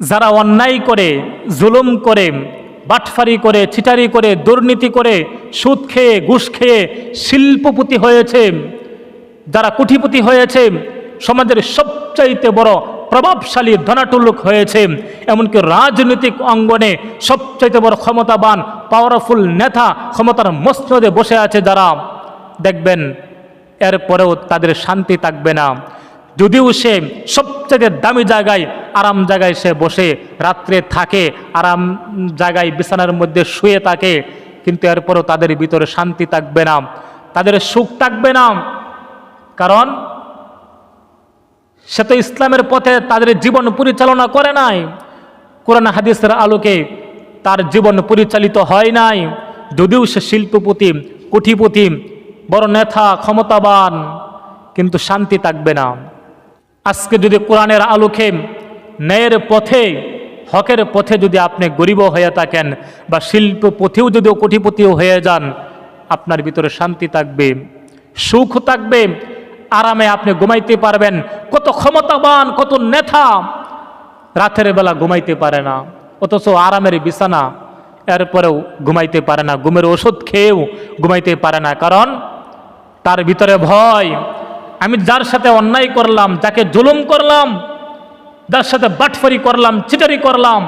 যারা অন্যায় করে, জুলুম করে, বাটফারি করে, ছিটারি করে, দুর্নীতি করে, সুদ খেয়ে, ঘুষ খেয়ে শিল্পপতি হয়েছে, যারা কুঠিপতি হয়েছে, সমাজের সবচাইতে বড় প্রভাবশালী ধনাটুলুক হয়েছে, এমনকি রাজনৈতিক অঙ্গনে সবচাইতে বড় ক্ষমতাবান পাওয়ারফুল নেতা ক্ষমতার মসনদে বসে আছে যারা। দেখবেন, এরপরেও তাদের শান্তি থাকবে না। যদিও সে সবচেয়ে দামি জায়গায়, আরাম জায়গায় সে বসে রাত্রে থাকে, আরাম জায়গায় বিছানার মধ্যে শুয়ে থাকে, কিন্তু এরপরও তাদের ভিতরে শান্তি থাকবে না। তাদের সুখ থাকবে না। কারণ সে তো ইসলামের পথে তাদের জীবন পরিচালনা করে নাই। কোরআন হাদিসের আলোকে তার জীবন পরিচালিত হয় নাই। যদিও সে শিল্পপতি কুঠিপতি বড় নেতা, ক্ষমতাবান, কিন্তু শান্তি থাকবে না। আজকে যদি কোরআনের আলোকে ন্যায়ের পথে, হকের পথে যদি আপনি গরিব হয়ে থাকেন বা শিল্পপতিও যদি কোটিপতিও হয়ে যান, আপনার ভিতরে শান্তি থাকবে, সুখ থাকবে, আরামে আপনি ঘুমাইতে পারবেন। কত ক্ষমতাবান, কত নেতা রাতের বেলা ঘুমাইতে পারে না, অথচ আরামের বিছানা, এরপরেও ঘুমাইতে পারে না, ঘুমের ওষুধ খেয়েও ঘুমাইতে পারে না। কারণ তার ভিতরে ভয় আমি যার সাথে অন্যায় করলাম, যাকে জুলুম করলাম, যার সাথে বাটফারি করলাম চিটারি করলাম,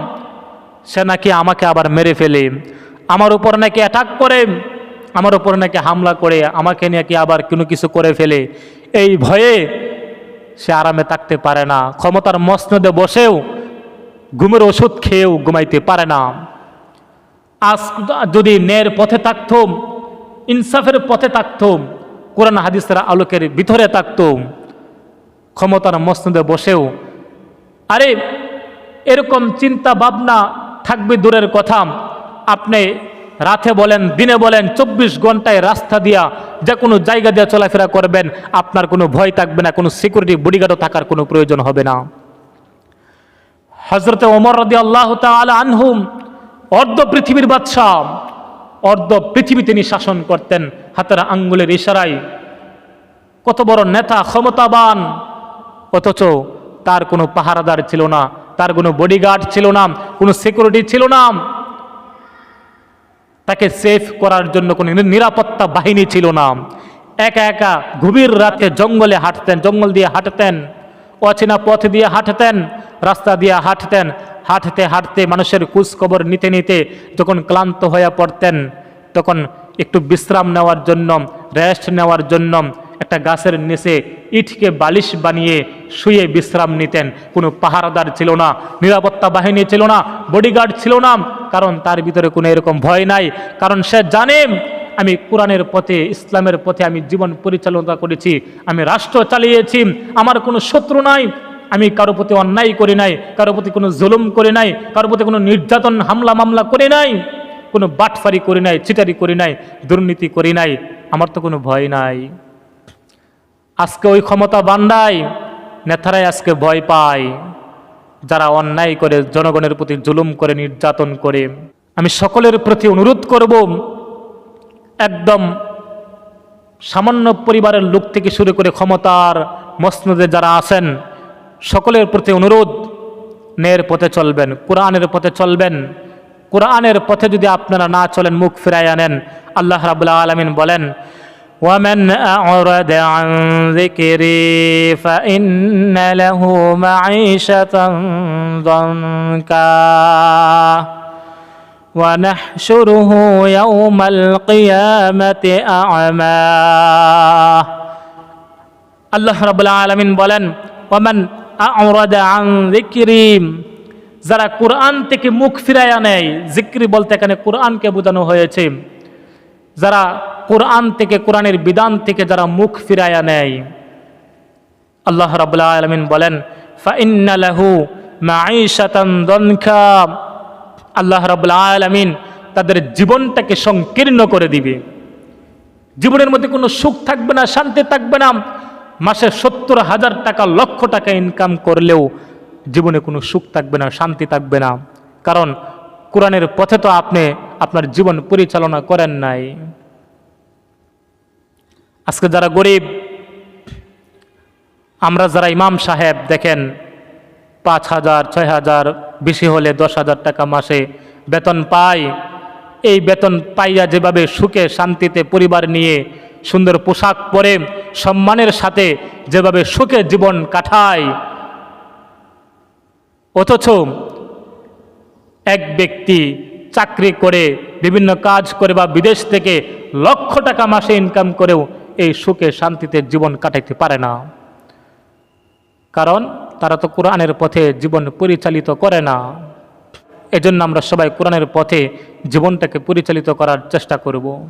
সে নাকি আমাকে আবার মেরে ফেলে। আমার উপর নাকি অ্যাটাক করে, আমার উপর নাকি হামলা করে, আমাকে নাকি আবার কোনো কিছু করে ফেলে। এই ভয়ে সে আরামে থাকতে পারে না। ক্ষমতার মসনদে বসেও ঘুমের ওষুধ খেয়েও ঘুমাইতে পারে না। আজ যদি ন্যায়ের পথে থাকতুম ইনসাফের পথে থাকতুম কোরআন হাদিসের আলোকের ভিতরে থাকতুম ক্ষমতার মসনদে বসেও। আরে, এরকম চিন্তা ভাবনা থাকবে দূরের কথা। আপনি রাতে বলেন, দিনে বলেন, চব্বিশ ঘন্টায় রাস্তা দিয়া যে কোনো জায়গা দিয়ে চলাফেরা করবেন, আপনার কোনো ভয় থাকবে না, কোনো সিকিউরিটি বডিগার্ডও থাকার কোনো প্রয়োজন হবে না। হজরতে ওমর রদি আল্লাহ আনহুম অর্ধ পৃথিবীর বাদশাহ, অর্ধ পৃথিবী তিনি শাসন করতেন। হাতের আঙ্গুলের ইশারায় কত বড় নেতা, ক্ষমতাবান, অথচ তার কোনো পাহারাদার ছিল না, তার কোনো বডিগার্ড ছিল না, কোনো সিকিউরিটি ছিল না। তাকে সেফ করার জন্য কোনো নিরাপত্তা বাহিনী ছিল না। একা একা গভীর রাতে জঙ্গলে হাঁটতেন, জঙ্গল দিয়ে হাঁটতেন, অচেনা পথ দিয়ে হাঁটতেন, রাস্তা দিয়ে হাঁটতেন, হাঁটতে হাঁটতে মানুষের খোঁজ খবর নিতে নিতে যখন ক্লান্ত হয়ে পড়তেন তখন একটু বিশ্রাম নেওয়ার জন্য রেস্ট নেওয়ার জন্য একটা গাছের নিচে ইটকে বালিশ বানিয়ে শুয়ে বিশ্রাম নিতেন। কোনো পাহারাদার ছিল না, নিরাপত্তা বাহিনী ছিল না বডিগার্ড ছিল না, কারণ তার ভিতরে কোনো এরকম ভয় নাই। কারণ সে জানে, আমি কোরআনের পথে, ইসলামের পথে আমি জীবন পরিচালনা করেছি, আমি রাষ্ট্র চালিয়েছি, আমার কোনো শত্রু নাই, আমি কারও প্রতি অন্যায় করি নাই, কারও প্রতি কোনো জুলুম করি নাই, কারও প্রতি কোনো নির্যাতন হামলা মামলা করি নাই। কোনো বাটফারি করি নাই চিটারি করি নাই, দুর্নীতি করি নাই, আমার তো কোনো ভয় নাই। আজকে ওই ক্ষমতা বান্দাই নেতারাই আজকে ভয় পায়। যারা অন্যায় করে, জনগণের প্রতি জুলুম করে, নির্যাতন করে। আমি সকলের প্রতি অনুরোধ করব, একদম সামান্য পরিবারের লোক থেকে শুরু করে ক্ষমতার মসনদে যারা আছেন, সকলের প্রতি অনুরোধ ন্যায়ের পথে চলবেন, কোরআনের পথে চলবেন কোরআনের পথে যদি আপনারা না চলেন মুখ ফিরাই আনেন আল্লাহ রাবুল্লাহ আলমিন বলেন ومن أعرض عن ذكري فإن له معيشة ضنكا ونحشره يوم القيامة أعمى আল্লাহ রাবুল্লাহ আলমিন বলেন ওমান আওরাদা আন যিকরি যারা কোরআন থেকে মুখ ফিরাইয়া নেয়, জিক্রি বলতে এখানে কোরআনকে বোঝানো হয়েছে। যারা কোরআন থেকে, কোরআনের বিধান থেকে যারা মুখ ফিরাইয়া নেয়, আল্লাহ রাবুল্লাহ আলমিন বলেন ফাইন্নালাহু মাঈশাতান দনখা। আল্লাহ রাবুল্লাহ আলমিন তাদের জীবনটাকে সংকীর্ণ করে দিবে। জীবনের মধ্যে কোনো সুখ থাকবে না, শান্তি থাকবে না। মাসে সত্তর হাজার টাকা, লক্ষ টাকা ইনকাম করলেও জীবনে কোনো সুখ থাকবে না, শান্তি থাকবে না। কারণ কোরআনের পথে তো আপনি আপনার জীবন পরিচালনা করেন নাই। আজকে যারা গরিব, আমরা যারা ইমাম সাহেব, দেখেন, পাঁচ হাজার, ছয় হাজার, বেশি হলে দশ হাজার টাকা মাসে বেতন পাই। এই বেতন পাইয়া যেভাবে সুখে, শান্তিতে পরিবার নিয়ে সুন্দর পোশাক পরে, সম্মানের সাথে যেভাবে সুখে জীবন কাটায় অথচ এক ব্যক্তি চাকরি করে, বিভিন্ন কাজ করে বা বিদেশ থেকে লক্ষ টাকা মাসে ইনকাম করেও এই সুখে শান্তিতে জীবন কাটাইতে পারে না। কারণ তারা তো কোরআনের পথে জীবন পরিচালিত করে না। এজন্য আমরা সবাই কোরআনের পথে জীবনটাকে পরিচালিত করার চেষ্টা করব।